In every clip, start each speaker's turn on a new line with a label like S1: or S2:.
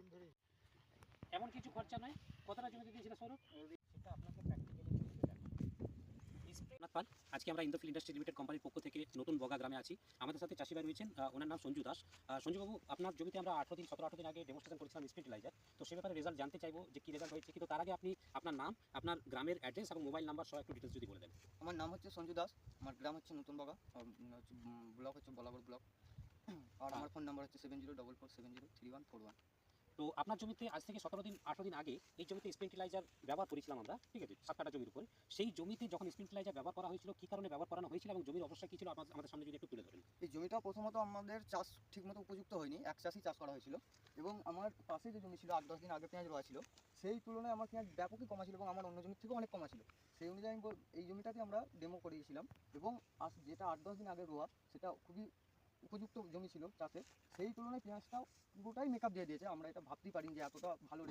S1: দিন ধরে।
S2: এমন কিছু খরচা নয়। কতটা জমিতে দিয়েছিল সৌরভ? সেটা আপনাকে প্র্যাকটিক্যালি পাল আজকে আমরা ইন্দোফিল ইন্ডাস্ট্রি লিমিটেড কোম্পানির পক্ষ থেকে নতুন বগা গ্রামে আছি। আমাদের সাথে চাষিভাই রয়েছেন ওনার নাম সঞ্জু দাস। সঞ্জুবাবু আপনার জমিতে আমরা আঠারো দিন সতেরো আঠারো দিন আগে ডেমোস্ট্রেশন করেছিলাম স্পিরিলাইজার তো সে ব্যাপারে রেজাল্ট জানতে চাইব যে কি রেজাল্ট হয়েছে। কিন্তু তার আগে আপনি আপনার নাম আপনার গ্রামের অ্যাড্রেস এবং মোবাইল নাম্বার সহ একটু ডিটেলস যদি বলে দেন।
S3: আমার নাম হচ্ছে সঞ্জু দাস। আমার গ্রাম হচ্ছে নতুন বগা ব্লক হচ্ছে বলাগড় ব্লক। আর আমার ফোন নাম্বার হচ্ছে seven zero double four seven zero three one four one
S2: তো আপনার জমিতে আজ থেকে সতেরো দিন, আঠেরো দিন আগে এই জমিতে স্প্রিন্টিলাইজার ব্যবহার করেছিলাম আমরা, ঠিক আছে সাত কাটা জমির উপরে। সেই জমিতে যখন স্প্রিন্টিলাইজার ব্যবহার করা হয়েছিল, কী কারণে ব্যবহার করানো হয়েছিল এবং জমির অবস্থা কী ছিল আমাদের আমাদের সামনে যদি একটু তুলে ধরেন।
S3: এই জমিটা প্রথমত আমাদের চাষ ঠিকমতো উপযুক্ত হয়নি, এক চাষই চাষ করা হয়েছিল এবং আমার পাশে যে জমি ছিল, আট দশ দিন আগে পেঁয়াজ রোয়া ছিল, সেই তুলনায় আমার পেঁয়াজ ব্যাপকই কমা ছিল এবং আমার অন্য জমির থেকেও অনেক কমা ছিল। সেই অনুযায়ী আমি এই জমিটাতে আমরা ডেমো করিয়েছিলাম এবং যেটা আট দশ দিন আগে রোয়া, সেটা খুবই উপযুক্ত জমি ছিল চাষে সেই তুলনায় পেঁয়াজটাও পুরোটাই মেকআপ দিয়ে দিয়েছে। আমরা এটা ভাবতেই পারিনি যে এতটা ভালো।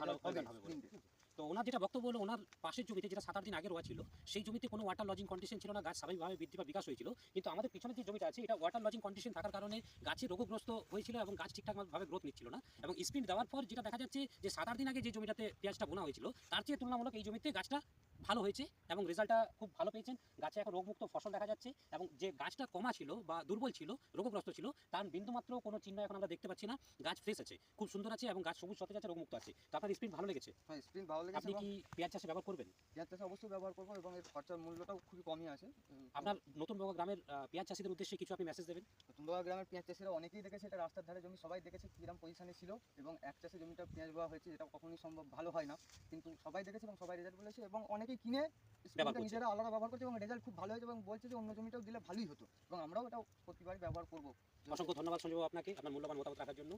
S2: তো ওনার যেটা বক্তব্য হলো ওনার পাশের জমিতে যেটা সাত আট দিন আগে রোয়া ছিল সেই জমিতে কোনো ওয়াটার লজিং কন্ডিশন ছিল না গাছ স্বাভাবিকভাবে বৃদ্ধি বা বিকাশ হয়েছিল। কিন্তু আমাদের পিছনে যে জমিটা আছে এটা ওয়াটার লজিং কন্ডিশন থাকার কারণে গাছে রোগগ্রস্ত হয়েছিল এবং গাছ ঠিকঠাকভাবে গ্রোথ নিচ্ছিল না। এবং স্প্রিন্ট দেওয়ার পর যেটা দেখা যাচ্ছে যে সাত আট দিন আগে যে জমিটাতে পেঁয়াজটা বোনা হয়েছিল তার চেয়ে তুলনামূলক এই জমিতে গাছটা ভালো হয়েছে এবং রেজাল্টটা খুব ভালো পেয়েছেন। গাছে এখন রোগমুক্ত ফসল দেখা যাচ্ছে এবং যে গাছটা কমা ছিল বা দুর্বল ছিল রোগগ্রস্ত ছিল তার বিন্দুমাত্র কোনো চিহ্ন এখন আমরা দেখতে পাচ্ছি না। গাছ ফ্রেশ আছে খুব সুন্দর আছে এবং গাছ সবুজ সতেজ আছে রোগমুক্ত আছে। তো আপনার স্প্রিন্ট ভালো লেগেছে?
S3: হ্যাঁ স্প্রিন ভালো লেগেছে
S2: আপনি কি পেঁয়াজ চাষে ব্যবহার করবেন?
S3: পেঁয়াজ চাষে অবশ্যই ব্যবহার করব এবং এর খরচার মূল্যটাও খুবই কমই আছে।
S2: আপনার নতুন বগা গ্রামের পেঁয়াজ চাষিদের উদ্দেশ্যে কিছু আপনি মেসেজ দেবেন?
S3: তুন্দবা গ্রামের পেঁয়াজ চাষিরা অনেকেই দেখেছে এটা রাস্তার ধারে জমি সবাই দেখেছে কিরম পজিশনে ছিল এবং এক চাষে জমিটা পেঁয়াজ বোয়া হয়েছে যেটা কখনোই সম্ভব ভালো হয় না। কিন্তু সবাই দেখেছে এবং সবাই রেজাল্ট বলেছে এবং অনেকেই কিনে নিজেরা আলাদা ব্যবহার করছে এবং রেজাল্ট খুব ভালো হয়েছে এবং বলছে যে অন্য জমিটাও দিলে ভালোই হতো এবং আমরাও এটা প্রতিবারই ব্যবহার করব।
S2: অসংখ্য ধন্যবাদ সঞ্জয় আপনাকে আপনার মূল্যবান মতামত রাখার জন্য।